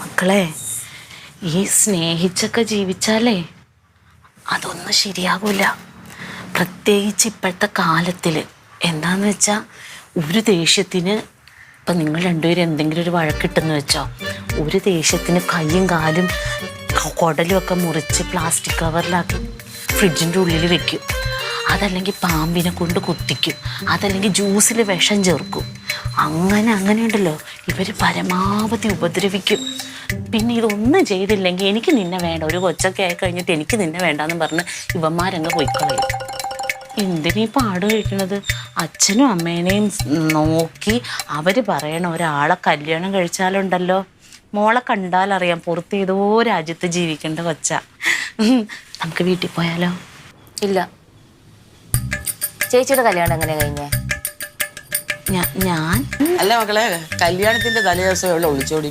മക്കളെ ഈ സ്നേഹിച്ചൊക്കെ ജീവിച്ചാലേ അതൊന്നും ശരിയാകൂല പ്രത്യേകിച്ച് ഇപ്പോഴത്തെ കാലത്തിൽ എന്താന്ന് വെച്ചാൽ ഒരു ദേഷ്യത്തിന് ഇപ്പം നിങ്ങൾ രണ്ടുപേരും എന്തെങ്കിലും ഒരു വഴക്കിട്ടെന്ന് വെച്ചോ ഒരു ദേഷ്യത്തിന് കൈയും കാലും കുടലും ഒക്കെ മുറിച്ച് പ്ലാസ്റ്റിക് കവറിലാക്കി ഫ്രിഡ്ജിന്റെ ഉള്ളിൽ വെക്കും. അതല്ലെങ്കിൽ പാമ്പിനെ കൊണ്ട് കുത്തിക്കും. അതല്ലെങ്കിൽ ജ്യൂസിൽ വിഷം ചേർക്കും. അങ്ങനെ അങ്ങനെ ഉണ്ടല്ലോ. ഇവർ പരമാവധി ഉപദ്രവിക്കും. പിന്നെ ഇതൊന്നും ചെയ്തില്ലെങ്കിൽ എനിക്ക് നിന്നെ വേണ്ട. ഒരു കൊച്ചൊക്കെ ആയി കഴിഞ്ഞിട്ട് എനിക്ക് നിന്നെ വേണ്ടാന്ന് പറഞ്ഞ് ഇവന്മാരങ്ങ് പോയിക്കളയും. എന്തിനീ പാട് കഴിക്കണത്? അച്ഛനും അമ്മേനെയും നോക്കി അവർ പറയണ ഒരാളെ കല്യാണം കഴിച്ചാലുണ്ടല്ലോ. മോളെ കണ്ടാലറിയാം പുറത്ത് ഏതോ രാജ്യത്ത് ജീവിക്കേണ്ട കൊച്ച. നമുക്ക് വീട്ടിൽ പോയാലോ? ഇല്ല. ചേച്ചിയുടെ കല്യാണം എങ്ങനെ കഴിഞ്ഞേ? ഞാൻ? അല്ല മക്കളെ കല്യാണത്തിന്റെ തലേദിവസം ഇവിടെ ഒളിച്ചോടി